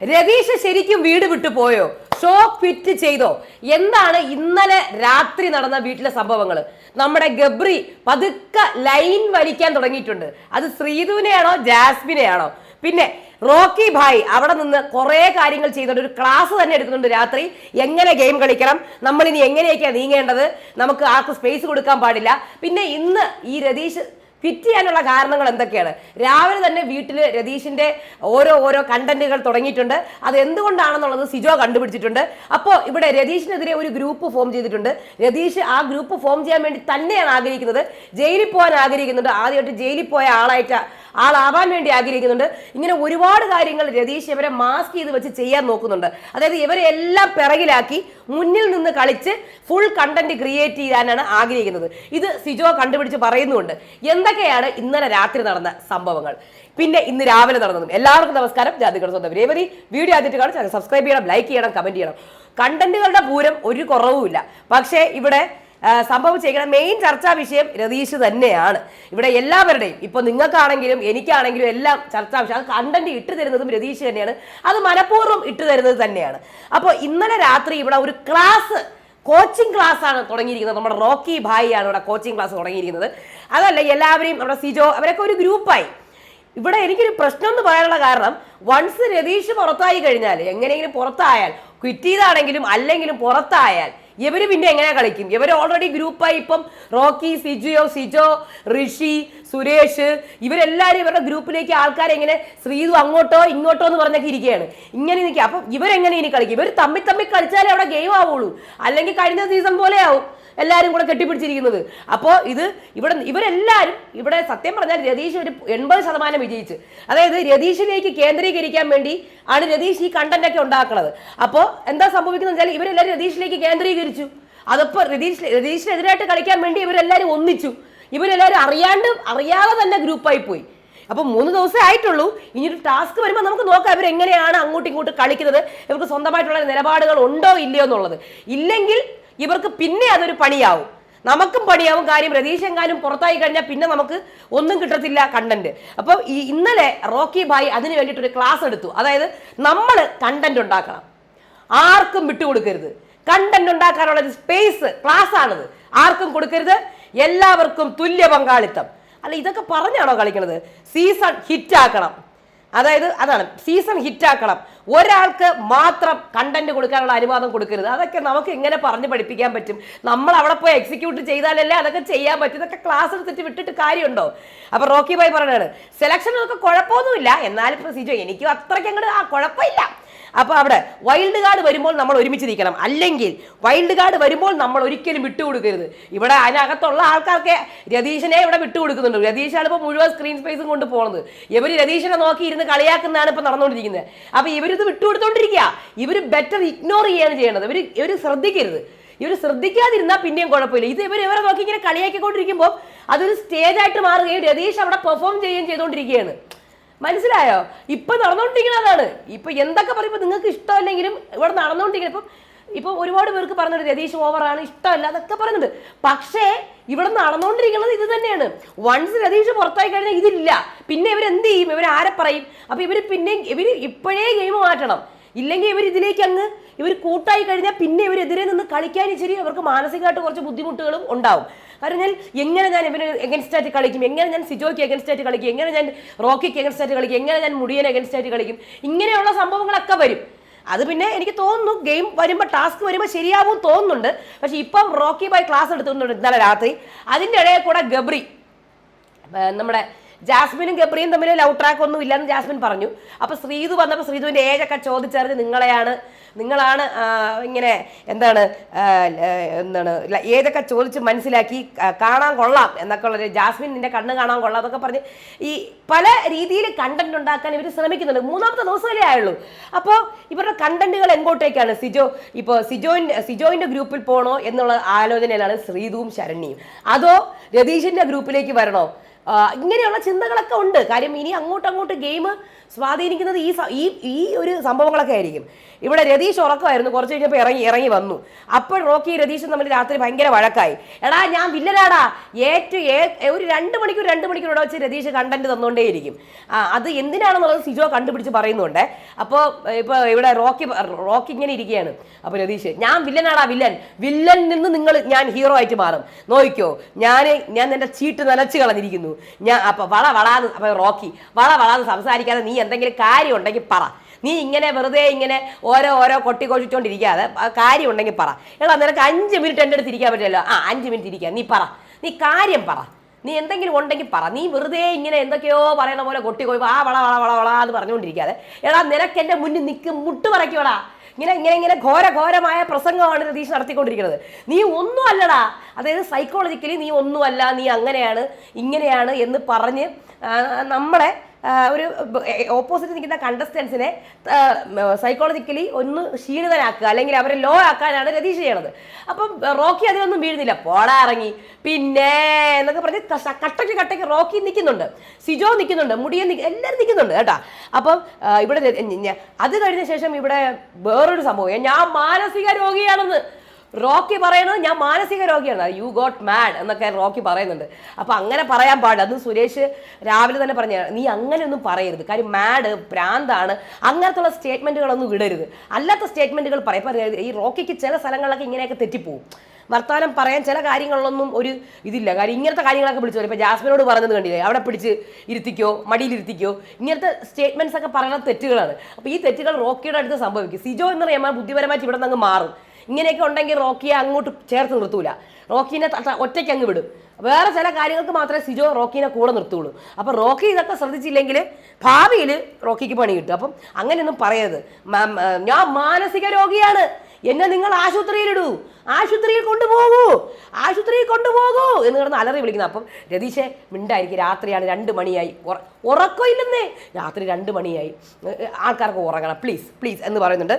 രതീഷ് ശരിക്കും വീട് വിട്ടു പോയോ? ഷോ ക്വിറ്റ് ചെയ്തോ? എന്താണ് ഇന്നലെ രാത്രി നടന്ന വീട്ടിലെ സംഭവങ്ങൾ നമ്മുടെ ഗബ്രി പതുക്കെ ലൈൻ വലിക്കാൻ തുടങ്ങിയിട്ടുണ്ട്. അത് ശ്രീധുവിനെയാണോ ജാസ്മിനെയാണോ? പിന്നെ റോക്കി ഭായ് അവിടെ നിന്ന് കുറേ കാര്യങ്ങൾ ചെയ്യുന്നുണ്ട് ഒരു ക്ലാസ് തന്നെ എടുക്കുന്നുണ്ട് രാത്രി. എങ്ങനെ ഗെയിം കളിക്കണം? നമ്മൾ ഇനി എങ്ങനെയൊക്കെയാണ് നീങ്ങേണ്ടത്? നമുക്ക് ആർക്കും സ്പേസ് കൊടുക്കാൻ പാടില്ല. പിന്നെ ഇന്ന് ഈ രതീഷ് ഫിറ്റ് ചെയ്യാനുള്ള കാരണങ്ങൾ എന്തൊക്കെയാണ്? രാവിലെ തന്നെ വീട്ടിൽ രതീഷിന്റെ ഓരോ ഓരോ കണ്ടന്റുകൾ തുടങ്ങിയിട്ടുണ്ട്. അത് എന്തുകൊണ്ടാണെന്നുള്ളത് സിജോ കണ്ടുപിടിച്ചിട്ടുണ്ട്. അപ്പോൾ ഇവിടെ രതീഷിനെതിരെ ഒരു ഗ്രൂപ്പ് ഫോം ചെയ്തിട്ടുണ്ട്. രതീഷ് ആ ഗ്രൂപ്പ് ഫോം ചെയ്യാൻ വേണ്ടി തന്നെയാണ് ആഗ്രഹിക്കുന്നത്. ജയിലിൽ പോകാൻ ആഗ്രഹിക്കുന്നുണ്ട്. ആദ്യമായിട്ട് ജയിലിൽ പോയ ആളായിട്ട് ആളാവാൻ വേണ്ടി ആഗ്രഹിക്കുന്നുണ്ട്. ഇങ്ങനെ ഒരുപാട് കാര്യങ്ങൾ രതീഷ് ഇവരെ മാസ്ക് ചെയ്ത് വെച്ച് ചെയ്യാൻ നോക്കുന്നുണ്ട്. അതായത് ഇവരെ എല്ലാം പിറകിലാക്കി മുന്നിൽ നിന്ന് കളിച്ച് ഫുൾ കണ്ടന്റ് ക്രിയേറ്റ് ചെയ്യാനാണ് ആഗ്രഹിക്കുന്നത്. ഇത് സിജോ കണ്ടുപിടിച്ച് പറയുന്നുണ്ട്. എന്തൊക്കെയാണ് ഇന്നലെ രാത്രി നടന്ന സംഭവങ്ങൾ? പിന്നെ ഇന്ന് രാവിലെ നടന്നതും. എല്ലാവർക്കും നമസ്കാരം. ജാതികൾ സ്വന്തം രേവതി. വീഡിയോ ആദ്യമായിട്ട് കാണും ചാനൽ സബ്സ്ക്രൈബ് ചെയ്യണം ലൈക്ക് ചെയ്യണം കമന്റ് ചെയ്യണം. കണ്ടന്റുകളുടെ പൂരം ഒരു കുറവുമില്ല. പക്ഷേ ഇവിടെ സംഭവം ചെയ്യണം മെയിൻ ചർച്ചാ വിഷയം രതീഷ് തന്നെയാണ്. ഇവിടെ എല്ലാവരുടെയും ഇപ്പൊ നിങ്ങൾക്കാണെങ്കിലും എനിക്കാണെങ്കിലും എല്ലാം ചർച്ചാ വിഷയം. അത് കണ്ടന്റ് ഇട്ട് തരുന്നതും രതീഷ് തന്നെയാണ്. അത് മനഃപൂർവം ഇട്ട് തരുന്നത് തന്നെയാണ്. അപ്പോൾ ഇന്നലെ രാത്രി ഇവിടെ ഒരു ക്ലാസ് കോച്ചിങ് ക്ലാസ് ആണ് തുടങ്ങിയിരിക്കുന്നത്. നമ്മുടെ റോക്കി ഭായി ആണ് ഇവിടെ കോച്ചിങ് ക്ലാസ് തുടങ്ങിയിരിക്കുന്നത്. അതല്ല എല്ലാവരെയും നമ്മുടെ സിജോ അവരൊക്കെ ഒരു ഗ്രൂപ്പായി. ഇവിടെ എനിക്കൊരു പ്രശ്നം എന്ന് പറയാനുള്ള കാരണം വൺസ് രതീഷ് പുറത്തായി കഴിഞ്ഞാൽ എങ്ങനെയെങ്കിലും പുറത്തായാൽ ക്വിറ്റ് ചെയ്താണെങ്കിലും അല്ലെങ്കിലും പുറത്തായാൽ ഇവർ പിന്നെ എങ്ങനെ കളിക്കും? ഇവർ ഓൾറെഡി ഗ്രൂപ്പായി ഇപ്പം റോക്കി സിജിയോ സിജോ ഋഷി സുരേഷ് ഇവരെല്ലാവരും ഇവരുടെ ഗ്രൂപ്പിലേക്ക് ആൾക്കാരെ ഇങ്ങനെ ശ്രീതു അങ്ങോട്ടോ ഇങ്ങോട്ടോ എന്ന് പറഞ്ഞൊക്കെ ഇരിക്കുകയാണ്. ഇങ്ങനെ നിൽക്കുക അപ്പം ഇവരെങ്ങനെ ഇനി കളിക്കും? ഇവർ തമ്മിൽ തമ്മിൽ കളിച്ചാലേ അവിടെ ഗെയിം ആവുള്ളൂ. അല്ലെങ്കിൽ കഴിഞ്ഞ സീസൺ പോലെ ആവും എല്ലാവരും കൂടെ കെട്ടിപ്പിടിച്ചിരിക്കുന്നത്. അപ്പോൾ ഇത് ഇവിടെ ഇവരെല്ലാവരും ഇവിടെ സത്യം പറഞ്ഞാൽ രതീഷ് ഒരു എൺപത് ശതമാനം വിജയിച്ച്. അതായത് രതീഷിലേക്ക് കേന്ദ്രീകരിക്കാൻ വേണ്ടി ആണ് രതീഷ് ഈ കണ്ടന്റ് ഒക്കെ ഉണ്ടാക്കുന്നത്. അപ്പോൾ എന്താ സംഭവിക്കുന്നത് വെച്ചാൽ ഇവരെല്ലാവരും രതീഷിലേക്ക് കേന്ദ്രീകരിച്ചു. അതിപ്പോൾ രതീഷ് രതീഷിനെതിരായിട്ട് കളിക്കാൻ വേണ്ടി ഇവരെല്ലാവരും ഒന്നിച്ചു. ഇവരെല്ലാവരും അറിയാണ്ട് അറിയാതെ തന്നെ ഗ്രൂപ്പായി പോയി. അപ്പൊ മൂന്ന് ദിവസമേ ആയിട്ടുള്ളൂ. ഇനി ഒരു ടാസ്ക് വരുമ്പോൾ നമുക്ക് നോക്കാം ഇവർ എങ്ങനെയാണ് അങ്ങോട്ടും ഇങ്ങോട്ടും കളിക്കുന്നത്. ഇവർക്ക് സ്വന്തമായിട്ടുള്ള നിലപാടുകൾ ഉണ്ടോ ഇല്ലയോ എന്നുള്ളത്. ഇല്ലെങ്കിൽ ഇവർക്ക് പിന്നെ അതൊരു പണിയാവും. നമുക്കും പണിയാവും കാര്യം രതീഷ് എങ്ങാനും പുറത്തായി കഴിഞ്ഞാൽ പിന്നെ നമുക്ക് ഒന്നും കിട്ടത്തില്ല കണ്ടന്റ് അപ്പോൾ ഈ ഇന്നലെ റോക്കി ഭായി അതിന് വേണ്ടിയിട്ട് ഒരു ക്ലാസ് എടുത്തു. അതായത് നമ്മൾ കണ്ടന്റ് ഉണ്ടാക്കണം. ആർക്കും വിട്ടുകൊടുക്കരുത്. കണ്ടന്റ് ഉണ്ടാക്കാനുള്ള ഒരു സ്പേസ് ക്ലാസ് ആണിത്. ആർക്കും കൊടുക്കരുത്. എല്ലാവർക്കും തുല്യ പങ്കാളിത്തം. അല്ല ഇതൊക്കെ പറഞ്ഞാണോ കളിക്കണത്? സീസൺ ഹിറ്റ് ആക്കണം. അതായത് അതാണ്. സീസൺ ഹിറ്റ് ആക്കണം. ഒരാൾക്ക് മാത്രം കണ്ടന്റ് കൊടുക്കാനുള്ള അനുവാദം കൊടുക്കരുത്. അതൊക്കെ നമുക്ക് എങ്ങനെ പറഞ്ഞ് പഠിപ്പിക്കാൻ പറ്റും. നമ്മൾ അവിടെ പോയി എക്സിക്യൂട്ട് ചെയ്താലല്ലേ അതൊക്കെ ചെയ്യാൻ പറ്റും. ഇതൊക്കെ ക്ലാസ് എടുത്തിട്ട് വിട്ടിട്ട് കാര്യമുണ്ടോ? അപ്പൊ റോക്കി ബായ് പറയുന്നത് സെലക്ഷനൊക്കെ കുഴപ്പമൊന്നുമില്ല. എന്നാലും പ്രൊസീജിയർ സിജോ എനിക്കും അത്രയ്ക്ക് അങ്ങോട്ട് ആ കുഴപ്പമില്ല. അപ്പൊ അവിടെ വൈൽഡ് കാർഡ് വരുമ്പോൾ നമ്മൾ ഒരുമിച്ച് നിൽക്കണം. അല്ലെങ്കിൽ വൈൽഡ് കാർഡ് വരുമ്പോൾ നമ്മൾ ഒരിക്കലും വിട്ടുകൊടുക്കരുത്. ഇവിടെ അതിനകത്തുള്ള ആൾക്കാർക്ക് രതീഷിനെ ഇവിടെ വിട്ടുകൊടുക്കുന്നുണ്ട്. രതീഷാണ് ഇപ്പോൾ മുഴുവൻ സ്ക്രീൻ സ്പേസും കൊണ്ട് പോകുന്നത് ഇവർ രതീഷിനെ നോക്കി ഇരുന്ന് കളിയാക്കുന്നതാണ് ഇപ്പൊ നടന്നുകൊണ്ടിരിക്കുന്നത്. അപ്പൊ ഇവരിത് വിട്ടുകൊടുത്തോണ്ടിരിക്കുക. ഇവർ ബെറ്റർ ഇഗ്നോർ ചെയ്യാണ് ചെയ്യേണ്ടത് ഇവർ ഇവർ ശ്രദ്ധിക്കരുത്. ഇവർ ശ്രദ്ധിക്കാതിരുന്നാൽ പിന്നെയും കുഴപ്പമില്ല. ഇത് ഇവർ ഇവരെ നോക്കി ഇങ്ങനെ കളിയാക്കിക്കൊണ്ടിരിക്കുമ്പോൾ അതൊരു സ്റ്റേജ് ആയിട്ട് മാറുകയും രതീഷ് അവിടെ പെർഫോം ചെയ്യുകയും ചെയ്തുകൊണ്ടിരിക്കുകയാണ് മനസ്സിലായോ? ഇപ്പൊ നടന്നുകൊണ്ടിരിക്കുന്നതാണ് ഇപ്പൊ എന്തൊക്കെ പറയുമ്പോൾ നിങ്ങൾക്ക് ഇഷ്ടമല്ലെങ്കിലും ഇവിടെ നടന്നുകൊണ്ടിരിക്കുന്നത് ഇപ്പം ഇപ്പൊ ഒരുപാട് പേർക്ക് പറഞ്ഞിട്ട് രതീഷ് ഓവറാണ് ഇഷ്ടമല്ല അതൊക്കെ പറയുന്നുണ്ട്. പക്ഷേ ഇവിടെ നടന്നുകൊണ്ടിരിക്കുന്നത് ഇത് തന്നെയാണ്. വൺസ് രതീഷ് പുറത്തായി കഴിഞ്ഞാൽ ഇതില്ല. പിന്നെ ഇവർ എന്ത് ചെയ്യും? ഇവർ ആരെ പറയും? അപ്പൊ ഇവർ പിന്നെ ഇവർ ഇപ്പോഴേ ഗെയിം മാറ്റണം. ഇല്ലെങ്കിൽ ഇവർ ഇതിലേക്ക് അങ്ങ് ഇവർ കൂട്ടായി കഴിഞ്ഞാൽ പിന്നെ ഇവരെതിരെ നിന്ന് കളിക്കാൻ ഇച്ചിരി അവർക്ക് മാനസികമായിട്ട് കുറച്ച് ബുദ്ധിമുട്ടുകളും ഉണ്ടാവും. കാരണം ഞാൻ എങ്ങനെ ഞാൻ ഇവന് എഗൻസ്റ്റ് ആയിട്ട് കളിക്കും? എങ്ങനെ ഞാൻ സിജോയ്ക്ക് എഗൻസ്റ്റ് ആയിട്ട് കളിക്കും? എങ്ങനെ ഞാൻ റോക്കിക്ക് എഗൻസ്റ്റ് ആയിട്ട് കളിക്കും? എങ്ങനെ ഞാൻ മുടിയൻ എഗൻസ്റ്റ് ആയിട്ട് കളിക്കും? ഇങ്ങനെയുള്ള സംഭവങ്ങളൊക്കെ വരും. അത് പിന്നെ എനിക്ക് തോന്നുന്നു ഗെയിം വരുമ്പോൾ ടാസ്ക് വരുമ്പോൾ ശരിയാവും തോന്നുന്നുണ്ട്. പക്ഷെ ഇപ്പം റോക്കി ബൈ ക്ലാസ് എടുത്തുകൊണ്ടുണ്ട് ഇന്നലെ രാത്രി. അതിന്റെ ഇടയിൽ കൂടെ ഗബ്രി നമ്മുടെ ജാസ്മിനും ഗബ്രിയും തമ്മിൽ ലവ് ട്രാക്ക് ഒന്നും ഇല്ലെന്ന് ജാസ്മിൻ പറഞ്ഞു. അപ്പൊ ശ്രീതു വന്നപ്പോൾ ശ്രീതുവിന്റെ ഏജൊക്കെ ചോദിച്ചറിഞ്ഞ് നിങ്ങളെയാണ് നിങ്ങളാണ് ഇങ്ങനെ എന്താണ് എന്താണ് ഏതൊക്കെ ചോദിച്ച് മനസ്സിലാക്കി കാണാൻ കൊള്ളാം എന്നൊക്കെ ഉള്ളൊരു ജാസ്മിൻ നിന്റെ കണ്ണ് കാണാൻ കൊള്ളാം എന്നൊക്കെ പറഞ്ഞ് ഈ പല രീതിയിൽ കണ്ടന്റ് ഉണ്ടാക്കാൻ ഇവർ ശ്രമിക്കുന്നുണ്ട്. മൂന്നാമത്തെ ദിവസമല്ലേ ആയുള്ളൂ. അപ്പോൾ ഇവരുടെ കണ്ടന്റുകൾ എങ്ങോട്ടേക്കാണ്? സിജോ ഇപ്പോൾ സിജോയിൻ സിജോയിന്റെ ഗ്രൂപ്പിൽ പോകണോ എന്നുള്ള ആലോചനയിലാണ് ശ്രീതുവും ശരണ്യയും. അതോ രതീഷിന്റെ ഗ്രൂപ്പിലേക്ക് വരണോ? ഇങ്ങനെയുള്ള ചിന്തകളൊക്കെ ഉണ്ട്. കാര്യം ഇനി അങ്ങോട്ട് അങ്ങോട്ട് ഗെയിം സ്വാധീനിക്കുന്നത് ഈ ഈ ഈ ഒരു സംഭവങ്ങളൊക്കെ ആയിരിക്കും. ഇവിടെ രതീഷ് ഉറക്കമായിരുന്നു. കുറച്ച് കഴിഞ്ഞപ്പോൾ ഇറങ്ങി ഇറങ്ങി വന്നു. അപ്പോൾ റോക്കി രതീഷും തമ്മിൽ രാത്രി ഭയങ്കര വഴക്കായി. എടാ ഞാൻ വില്ലനാടാ. ഏറ്റു ഒരു രണ്ട് മണിക്കൂർ രണ്ട് മണിക്കൂർ ഇവിടെ വെച്ച് രതീഷ് കണ്ടന്റ് തന്നുകൊണ്ടേയിരിക്കും ആ, അത് എന്തിനാണെന്നുള്ളത് സിജോ കണ്ടുപിടിച്ച് പറയുന്നുണ്ട്. അപ്പോൾ ഇപ്പോൾ ഇവിടെ റോക്കി റോക്കി ഇങ്ങനെ ഇരിക്കുകയാണ്. അപ്പോൾ രതീഷ് ഞാൻ വില്ലനാടാ വില്ലൻ. വില്ലൻ നിന്ന് നിങ്ങൾ ഞാൻ ഹീറോ ആയിട്ട് മാറും. നോക്കിക്കോ ഞാൻ ഞാൻ എന്റെ ചീട്ട് നനച്ച് കളഞ്ഞിരിക്കുന്നു. ഞാൻ അപ്പൊ വള വളാന്ന് അപ്പൊ റോക്കി വള വളാന്ന് സംസാരിക്കാതെ നീ എന്തെങ്കിലും കാര്യം ഉണ്ടെങ്കിൽ പറ. നീ ഇങ്ങനെ വെറുതെ ഇങ്ങനെ ഓരോ ഓരോ കൊട്ടി കൊഴിച്ചുകൊണ്ടിരിക്കാതെ കാര്യം ഉണ്ടെങ്കിൽ പറ. എടാ നിനക്ക് അഞ്ച് മിനിറ്റ് എന്റെ അടുത്ത് ഇരിക്കാൻ പറ്റില്ലല്ലോ. ആ അഞ്ച് മിനിറ്റ് ഇരിക്കാം നീ പറ. നീ കാര്യം പറ. നീ എന്തെങ്കിലും ഉണ്ടെങ്കിൽ പറ. നീ വെറുതെ ഇങ്ങനെ എന്തൊക്കെയോ പറയുന്ന പോലെ കൊട്ടിക്കൊഴി ആ വള വള വള വള എന്ന് പറഞ്ഞുകൊണ്ടിരിക്കാതെ എടാ നിനക്ക് എന്റെ മുന്നിൽ നിൽക്കും മുട്ട് പറയ്ക്കോടാ ഇങ്ങനെ ഇങ്ങനെ ഇങ്ങനെ ഘോര ഘോരമായ പ്രസംഗമാണ് രതീഷ് നടത്തിക്കൊണ്ടിരിക്കുന്നത്. നീ ഒന്നും അല്ലടാ. അതായത് സൈക്കോളജിക്കലി നീ ഒന്നുമല്ല നീ അങ്ങനെയാണ് ഇങ്ങനെയാണ് എന്ന് പറഞ്ഞ് നമ്മളെ ഒരു ഓപ്പോസിറ്റ് നിൽക്കുന്ന കണ്ടസ്റ്റൻസിനെ സൈക്കോളജിക്കലി ഒന്ന് ക്ഷീണിതനാക്കുക അല്ലെങ്കിൽ അവരെ ലോ ആക്കാനാണ് രതീഷ് ചെയ്യണത്. അപ്പം റോക്കി അതിലൊന്നും വീഴുന്നില്ല. പോടാ ഇറങ്ങി. പിന്നെ എന്നൊക്കെ പറഞ്ഞ് കട്ടയ്ക്ക് കട്ടയ്ക്ക് റോക്കി നിൽക്കുന്നുണ്ട്. സിജോ നിൽക്കുന്നുണ്ട്. മുടിയൻ എല്ലാവരും നിൽക്കുന്നുണ്ട് കേട്ടോ. അപ്പം ഇവിടെ അത് കഴിഞ്ഞ ശേഷം ഇവിടെ വേറൊരു സംഭവം. ഞാൻ മാനസിക രോഗിയാണെന്ന് റോക്കി പറയുന്നത് ഞാൻ മാനസിക രോഗിയാണ്. യു ഗോട്ട് മാഡ് എന്നൊക്കെ റോക്കി പറയുന്നുണ്ട്. അപ്പൊ അങ്ങനെ പറയാൻ പാടില്ല. അത് സുരേഷ് രാവിലെ തന്നെ പറഞ്ഞ നീ അങ്ങനെയൊന്നും പറയരുത്. കാര്യം മാഡ് പ്രാന്താണ് അങ്ങനത്തുള്ള സ്റ്റേറ്റ്മെന്റുകളൊന്നും ഇടരുത് അല്ലാത്ത സ്റ്റേറ്റ്മെന്റുകൾ പറയാം ഈ റോക്കിക്ക് ചില സ്ഥലങ്ങളിലൊക്കെ ഇങ്ങനെയൊക്കെ തെറ്റിപ്പോവും. വർത്തമാനം പറയാൻ ചില കാര്യങ്ങളിലൊന്നും ഒരു ഇതില്ല. കാര്യം ഇങ്ങനത്തെ കാര്യങ്ങളൊക്കെ വിളിച്ചു ഇപ്പൊ ജാസ്മിനോട് പറഞ്ഞത് കണ്ടില്ലേ? അവിടെ പിടിച്ച് ഇരുത്തിക്കോ മടിയിലിരുത്തിക്കോ ഇങ്ങനത്തെ സ്റ്റേറ്റ്മെന്റ്സ് ഒക്കെ പറയുന്ന തെറ്റുകളാണ്. അപ്പൊ ഈ തെറ്റുകൾ റോക്കിയുടെ അടുത്ത് സംഭവിക്കും. സിജോ എന്ന് പറയുമ്പോൾ ബുദ്ധിപരമായിട്ട് ഇവിടെ നിന്ന് അങ്ങ് മാറും. ഇങ്ങനെയൊക്കെ ഉണ്ടെങ്കിൽ റോക്കിയെ അങ്ങോട്ട് ചേർത്ത് നിർത്തൂല. റോക്കിനെ ഒറ്റയ്ക്ക് അങ്ങ് വിടും. വേറെ ചില കാര്യങ്ങൾക്ക് മാത്രമേ സിജോ റോക്കിനെ കൂടെ നിർത്തുള്ളൂ. അപ്പം റോക്കി ഇതൊക്കെ ശ്രദ്ധിച്ചില്ലെങ്കിൽ ഭാവിയിൽ റോക്കിക്ക് പണി കിട്ടും. അപ്പം അങ്ങനെയൊന്നും പറയരുത്. ഞാൻ മാനസിക രോഗിയാണ്. എന്നെ നിങ്ങൾ ആശുപത്രിയിലിടൂ. ആശുപത്രിയിൽ കൊണ്ടുപോകൂ. ആശുപത്രിയിൽ കൊണ്ടുപോകൂ എന്ന് കിടന്ന് അലറി വിളിക്കുന്നത് അപ്പം രതീഷെ മിണ്ടായിരിക്കും. രാത്രിയാണ് രണ്ട് മണിയായി. ഉറക്കോ ഉറക്കമില്ലെന്നേ രാത്രി രണ്ട് മണിയായി. ആൾക്കാർക്ക് ഉറങ്ങണം. പ്ലീസ് പ്ലീസ് എന്ന് പറയുന്നുണ്ട്.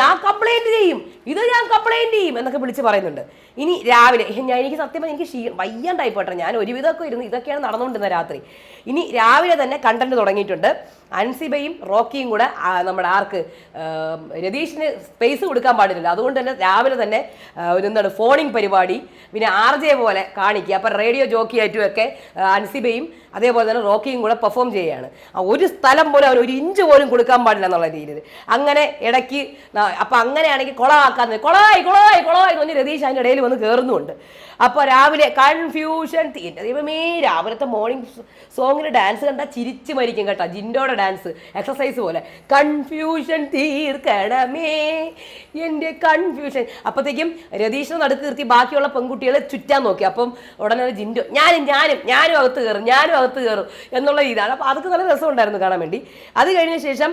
ഞാൻ കംപ്ലൈന്റ് ചെയ്യും. ഇത് ഞാൻ കംപ്ലൈന്റ് ചെയ്യും എന്നൊക്കെ വിളിച്ച് പറയുന്നുണ്ട്. ഇനി രാവിലെ ഞാൻ എനിക്ക് സത്യം എനിക്ക് ക്ഷീ വയ്യാണ്ടായി പോട്ടെ ഞാൻ ഒരുവിധമൊക്കെ ഇരുന്ന് ഇതൊക്കെയാണ് നടന്നുകൊണ്ടിരുന്നത് രാത്രി. ഇനി രാവിലെ തന്നെ കണ്ടന്റ് തുടങ്ങിയിട്ടുണ്ട്. അൻസിബയും റോക്കിയും കൂടെ നമ്മുടെ ആർക്ക് രതീഷിന് സ്പേസ് കൊടുക്കാൻ പാടില്ല അതുകൊണ്ട് തന്നെ രാവിലെ തന്നെ ഒരു എന്താണ് ഫോണിങ് പരിപാടി പിന്നെ ആർ ജെ പോലെ കാണിക്കുക. അപ്പം റേഡിയോ ജോക്കി ആയിട്ടുമൊക്കെ അൻസിബയും അതേപോലെ തന്നെ റോക്കിയും കൂടെ പെർഫോം ചെയ്യുകയാണ്. ഒരു സ്ഥലം പോലും അവർ ഒരു ഇഞ്ച് പോലും കൊടുക്കാൻ പാടില്ല എന്നുള്ള രീതിയിൽ. അങ്ങനെ ഇടയ്ക്ക് അപ്പം അങ്ങനെയാണെങ്കിൽ കുളമാക്കാൻ കുളമായി കുളമായി കുളമായി തോന്നി രതീഷ് അതിന്റെ ഇടയിൽ വന്ന് കയറുന്നുണ്ട് അപ്പോൾ രാവിലെ കൺഫ്യൂഷൻ തീ ദൈവമേ രാവിലത്തെ മോർണിംഗ് സോങ്ങിന് ഡാൻസ് കണ്ടാൽ ചിരിച്ച് മരിക്കും കേട്ടോ. ജിൻഡോയുടെ ഡാൻസ് എക്സസൈസ് പോലെ. കൺഫ്യൂഷൻ തീർക്കണമേ. എന്റെ കൺഫ്യൂഷൻ അപ്പോഴത്തേക്കും രതീഷിനെ നടുക്ക് തീർത്തി ബാക്കിയുള്ള പെൺകുട്ടികളെ ചുറ്റാൻ നോക്കി. അപ്പം ഉടനെ ജിൻഡോ ഞാനും ഞാനും ഞാനും അകത്ത് കയറും ഞാനും അകത്ത് കയറും എന്നുള്ള ഇതാണ് അപ്പോൾ അതൊക്കെ നല്ല രസമുണ്ടായിരുന്നു കാണാൻ വേണ്ടി. അത് കഴിഞ്ഞ ശേഷം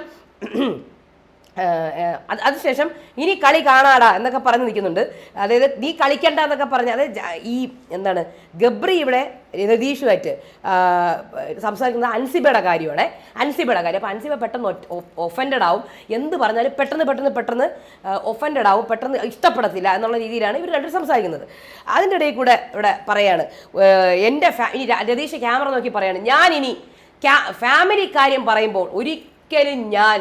അതിനുശേഷം ഇനി കളി കാണാടാ എന്നൊക്കെ പറഞ്ഞ് നിൽക്കുന്നുണ്ട്. അതായത് നീ കളിക്കണ്ട എന്നൊക്കെ പറഞ്ഞ് അതായത് ഈ എന്താണ് ഗബ്രി ഇവിടെ രതീഷുമായിട്ട് സംസാരിക്കുന്നത് അൻസിബയുടെ കാര്യമാണ്. അൻസിബയുടെ കാര്യം. അപ്പോൾ അൻസിബ പെട്ടെന്ന് ഒഫൻഡഡ് ആവും. എന്ത് പറഞ്ഞാലും പെട്ടെന്ന് പെട്ടെന്ന് പെട്ടെന്ന് ഒഫൻഡഡ് ആവും. പെട്ടെന്ന് ഇഷ്ടപ്പെടത്തില്ല എന്നുള്ള രീതിയിലാണ് ഇവർ രണ്ടും സംസാരിക്കുന്നത്. അതിന്റെ ഇടയിൽ കൂടെ ഇവിടെ പറയാണ് എന്റെ രതീഷ് ക്യാമറ നോക്കി പറയാണ് ഞാനിനി ഫാമിലി കാര്യം പറയുമ്പോൾ ഒരിക്കലും ഞാൻ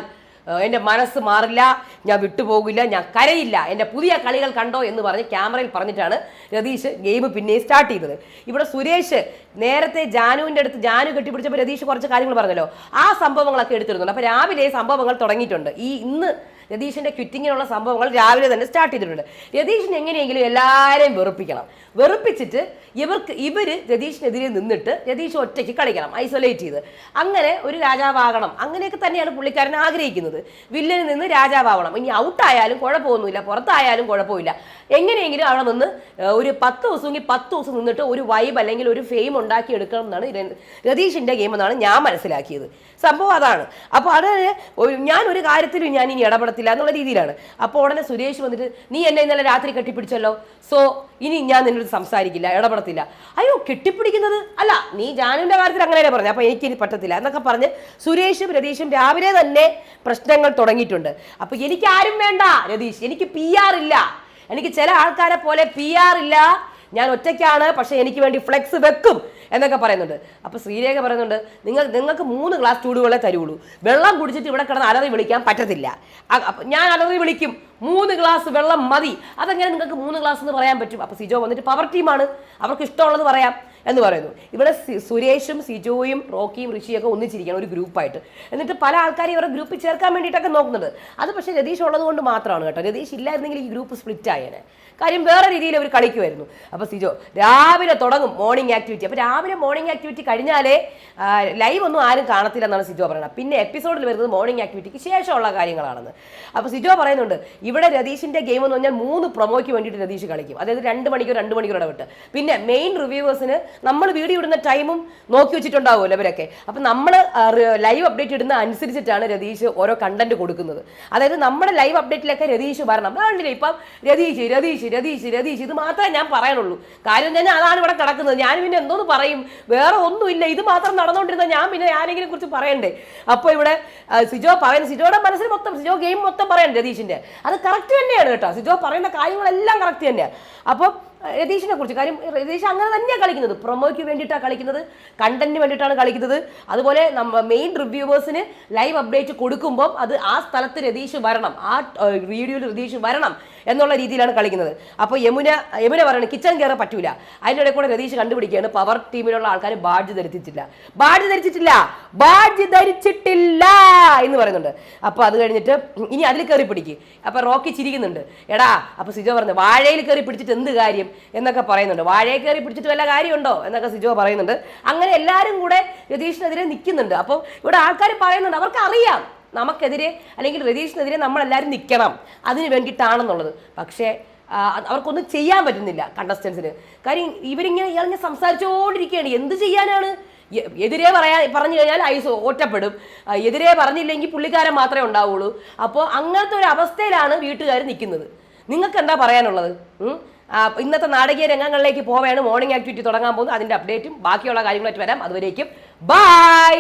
എന്റെ മനസ്സ് മാറില്ല ഞാൻ വിട്ടുപോകില്ല ഞാൻ കരയില്ല. എന്റെ പുതിയ കളികൾ കണ്ടോ എന്ന് പറഞ്ഞ് ക്യാമറയിൽ പറഞ്ഞിട്ടാണ് രതീഷ് ഗെയിം പിന്നെ സ്റ്റാർട്ട് ചെയ്തത്. ഇവിടെ സുരേഷ് നേരത്തെ ജാനുവിന്റെ അടുത്ത് ജാനു കെട്ടിപ്പിടിച്ചപ്പോൾ രതീഷ് കുറച്ച് കാര്യങ്ങൾ പറഞ്ഞല്ലോ. ആ സംഭവങ്ങളൊക്കെ എടുത്തിരുന്നുണ്ട്. അപ്പോൾ രാവിലെ സംഭവങ്ങൾ തുടങ്ങിയിട്ടുണ്ട്. ഈ ഇന്ന് രതീഷിന്റെ ക്വിറ്റിങ്ങിനുള്ള സംഭവങ്ങൾ രാവിലെ തന്നെ സ്റ്റാർട്ട് ചെയ്തിട്ടുണ്ട്. രതീഷിന് എങ്ങനെയെങ്കിലും എല്ലാവരെയും വെറുപ്പിക്കണം. വെറുപ്പിച്ചിട്ട് ഇവർക്ക് ഇവർ രതീഷിനെതിരെ നിന്നിട്ട് രതീഷ് ഒറ്റയ്ക്ക് കളിക്കണം ഐസൊലേറ്റ് ചെയ്ത്. അങ്ങനെ ഒരു രാജാവാകണം. അങ്ങനെയൊക്കെ തന്നെയാണ് പുള്ളിക്കാരൻ ആഗ്രഹിക്കുന്നത്. വില്ലനിൽ നിന്ന് രാജാവാകണം ഇനി ഔട്ടായാലും കുഴപ്പമൊന്നുമില്ല. പുറത്തായാലും കുഴപ്പമില്ല. എങ്ങനെയെങ്കിലും അവിടെ നിന്ന് ഒരു പത്ത് ദിവസമെങ്കിൽ പത്ത് ദിവസം നിന്നിട്ട് ഒരു വൈബ് അല്ലെങ്കിൽ ഒരു ഫെയിം ഉണ്ടാക്കി എടുക്കണം എന്നാണ് രതീഷിന്റെ ഗെയിം എന്നാണ് ഞാൻ മനസ്സിലാക്കിയത്. സംഭവം അതാണ്. അപ്പോൾ അത് ഞാനൊരു കാര്യത്തിലും ഞാൻ ഇനി ഇടപെടത്തില്ല എന്നുള്ള രീതിയിലാണ്. അപ്പോൾ ഉടനെ സുരേഷ് വന്നിട്ട് നീ എന്നെ ഇന്നലെ രാത്രി കെട്ടിപ്പിടിച്ചല്ലോ. സോ ഇനി ഞാൻ നിന്നോട് സംസാരിക്കില്ല ഇടപെടത്തില്ല. അയ്യോ കെട്ടിപ്പിടിക്കുന്നത്? അല്ല നീ ജാനുവിന്റെ കാര്യത്തിൽ അങ്ങനെയല്ലേ പറഞ്ഞു. അപ്പോൾ എനിക്ക് ഇനി പറ്റത്തില്ല. എന്നൊക്കെ പറഞ്ഞ് സുരേഷും രതീഷും രാവിലെ തന്നെ പ്രശ്നങ്ങൾ തുടങ്ങിയിട്ടുണ്ട്. അപ്പോൾ എനിക്ക് ആരും വേണ്ട രതീഷ്. എനിക്ക് പി ആർ ഇല്ല. എനിക്ക് ചില ആൾക്കാരെ പോലെ പി ആർ ഇല്ല. ഞാൻ ഒറ്റയ്ക്കാണ് പക്ഷേ എനിക്ക് വേണ്ടി ഫ്ലെക്സ് വെക്കും. എന്നൊക്കെ പറയുന്നുണ്ട്. അപ്പോൾ ശ്രീരേഖ പറയുന്നുണ്ട് നിങ്ങൾ നിങ്ങൾക്ക് മൂന്ന് ഗ്ലാസ് ചൂടുവെള്ളേ തരുള്ളൂ. വെള്ളം കുടിച്ചിട്ട് ഇവിടെ കിടന്ന് അലറി വിളിക്കാൻ പറ്റത്തില്ല. ഞാൻ അലറി വിളിക്കും. മൂന്ന് ഗ്ലാസ് വെള്ളം മതി. അതെങ്ങനെ നിങ്ങൾക്ക് മൂന്ന് ഗ്ലാസ് എന്ന് പറയാൻ പറ്റും? അപ്പോൾ സിജോ വന്നിട്ട് പവർ ടീമാണ് അവർക്ക് ഇഷ്ടമുള്ളത് പറയാം. എന്ന് പറയുന്നു. ഇവിടെ സുരേഷും സിജോയും റോക്കിയും ഋഷിയൊക്കെ ഒന്നിച്ചിരിക്കണം ഒരു ഗ്രൂപ്പായിട്ട്. എന്നിട്ട് പല ആൾക്കാരും ഇവരുടെ ഗ്രൂപ്പിൽ ചേർക്കാൻ വേണ്ടിയിട്ടൊക്കെ നോക്കുന്നുണ്ട്. അത് പക്ഷേ രതീഷ് ഉള്ളത് കൊണ്ട് മാത്രമാണ് കേട്ടോ. രതീഷ് ഇല്ലായിരുന്നെങ്കിൽ ഈ ഗ്രൂപ്പ് സ്പ്ലിറ്റ് ആയേനെ. കാര്യം വേറെ രീതിയിൽ അവർ കളിക്കുമായിരുന്നു അപ്പോൾ സിജോ രാവിലെ തുടങ്ങും മോർണിംഗ് ആക്ടിവിറ്റി അപ്പോൾ രാവിലെ മോർണിംഗ് ആക്ടിവിറ്റി കഴിഞ്ഞാലേ ലൈവ് ഒന്നും ആരും കാണത്തില്ല എന്നാണ് സിജോ പറയുന്നത്. പിന്നെ എപ്പിസോഡിൽ വരുന്നത് മോർണിംഗ് ആക്ടിവിറ്റിക്ക് ശേഷമുള്ള കാര്യങ്ങളാണെന്ന്. അപ്പോൾ സിജോ പറയുന്നുണ്ട് ഇവിടെ രതീഷിന്റെ ഗെയിം എന്ന് പറഞ്ഞാൽ മൂന്ന് പ്രൊമോയ്ക്ക് വേണ്ടിയിട്ട് രതീഷ് കളിക്കും. അതായത് രണ്ട് മണിക്കൂർ രണ്ട് മണിക്കൂർ ഇടവിട്ട്. പിന്നെ മെയിൻ റിവ്യൂവേഴ്സിന് നമ്മൾ വീഡിയോ ഇടുന്ന ടൈമും നോക്കി വെച്ചിട്ടുണ്ടാവുമല്ലോ ഇവരൊക്കെ. അപ്പം നമ്മൾ ലൈവ് അപ്ഡേറ്റ് ഇടുന്ന അനുസരിച്ചിട്ടാണ് രതീഷ് ഓരോ കണ്ടന്റ് കൊടുക്കുന്നത്. അതായത് നമ്മുടെ ലൈവ് അപ്ഡേറ്റിലൊക്കെ രതീഷ് വരണം. ഇപ്പം രതീഷ് രതീഷ് രതീഷ് ശിരതി ഇത് മാത്രമേ ഞാൻ പറയാനുള്ളൂ. കാര്യം തന്നെ അതാണ് ഇവിടെ കിടക്കുന്നത്. ഞാൻ പിന്നെ എന്തോന്ന് പറയും? വേറെ ഒന്നുമില്ല. ഇത് മാത്രം നടന്നുകൊണ്ടിരുന്ന ഞാൻ പിന്നെ ആരെങ്കിലും കുറിച്ച് പറയണ്ടേ? അപ്പോൾ ഇവിടെ സിജോ പറയുന്നത് സിജോയുടെ മനസ്സിൽ മൊത്തം സിജോ ഗെയിം മൊത്തം പറയണം രതീഷിന്റെ. അത് കറക്റ്റ് തന്നെയാണ് കേട്ടോ. സിജോ പറയുന്ന കാര്യങ്ങളെല്ലാം കറക്റ്റ് തന്നെയാണ് അപ്പം രതീഷിനെ കുറിച്ച്. കാര്യം രതീഷ് അങ്ങനെ തന്നെയാണ് കളിക്കുന്നത്. പ്രൊമോയ്ക്ക് വേണ്ടിയിട്ടാണ് കളിക്കുന്നത്. കണ്ടന്റിന് വേണ്ടിയിട്ടാണ് കളിക്കുന്നത്. അതുപോലെ നമ്മ മെയിൻ റിവ്യൂവേഴ്സിന് ലൈവ് അപ്ഡേറ്റ് കൊടുക്കുമ്പോൾ അത് ആ സ്ഥലത്ത് രതീഷ് വരണം. ആ വീഡിയോയിൽ രതീഷ് വരണം എന്നുള്ള രീതിയിലാണ് കളിക്കുന്നത്. അപ്പോൾ യമുന യമുന പറയണം കിച്ചൺ കയറാൻ പറ്റൂല. ഇടയിൽ കൂടെ രതീഷ് കണ്ടുപിടിക്കുകയാണ്. പവർ ടീമിലുള്ള ആൾക്കാർ ബാഡ്ജ് ധരിച്ചിട്ടില്ല. ബാഡ്ജ് ധരിച്ചിട്ടില്ല. ബാഡ്ജ് ധരിച്ചിട്ടില്ല. എന്ന് പറയുന്നുണ്ട്. അപ്പോൾ അത് കഴിഞ്ഞിട്ട് ഇനി അതിൽ കയറി പിടിക്ക്. അപ്പോൾ റോക്കി ചിരിക്കുന്നുണ്ട്. എടാ അപ്പോൾ സിജോ പറഞ്ഞു വാഴയിൽ കയറി പിടിച്ചിട്ട് എന്ത് കാര്യം എന്നൊക്കെ പറയുന്നുണ്ട്. വാഴയിൽ കയറി പിടിച്ചിട്ട് വല്ല കാര്യമുണ്ടോ എന്നൊക്കെ സിജോ പറയുന്നുണ്ട്. അങ്ങനെ എല്ലാവരും കൂടെ രതീഷിനെതിരെ നിൽക്കുന്നുണ്ട്. അപ്പോൾ ഇവിടെ ആൾക്കാർ പറയുന്നുണ്ട് അവർക്ക് അറിയാം നമുക്കെതിരെ അല്ലെങ്കിൽ രതീഷിനെതിരെ നമ്മളെല്ലാവരും നിൽക്കണം. അതിന് വേണ്ടിയിട്ടാണെന്നുള്ളത്. പക്ഷേ അവർക്കൊന്നും ചെയ്യാൻ പറ്റുന്നില്ല കണ്ടസ്റ്റൻസിന് കാര്യം ഇവരിങ്ങനെ ഇയാളിങ്ങനെ സംസാരിച്ചുകൊണ്ടിരിക്കുകയാണ് എന്ത് ചെയ്യാനാണ്? എതിരെ പറയാ പറഞ്ഞു കഴിഞ്ഞാൽ ഐസ് ഓറ്റപ്പെടും എതിരെ പറഞ്ഞില്ലെങ്കിൽ പുള്ളിക്കാരൻ മാത്രമേ ഉണ്ടാവുള്ളൂ. അപ്പോൾ അങ്ങനത്തെ ഒരു അവസ്ഥയിലാണ് വീട്ടുകാർ നിൽക്കുന്നത്. നിങ്ങൾക്ക് എന്താ പറയാനുള്ളത്? ഇന്നത്തെ നാടകീയ രംഗങ്ങളിലേക്ക് പോവുകയാണ് മോർണിംഗ് ആക്ടിവിറ്റി തുടങ്ങാൻ പോകുന്നത് അതിന്റെ അപ്ഡേറ്റും ബാക്കിയുള്ള കാര്യങ്ങളായിട്ട് വരാം. അതുവരേക്കും ബൈ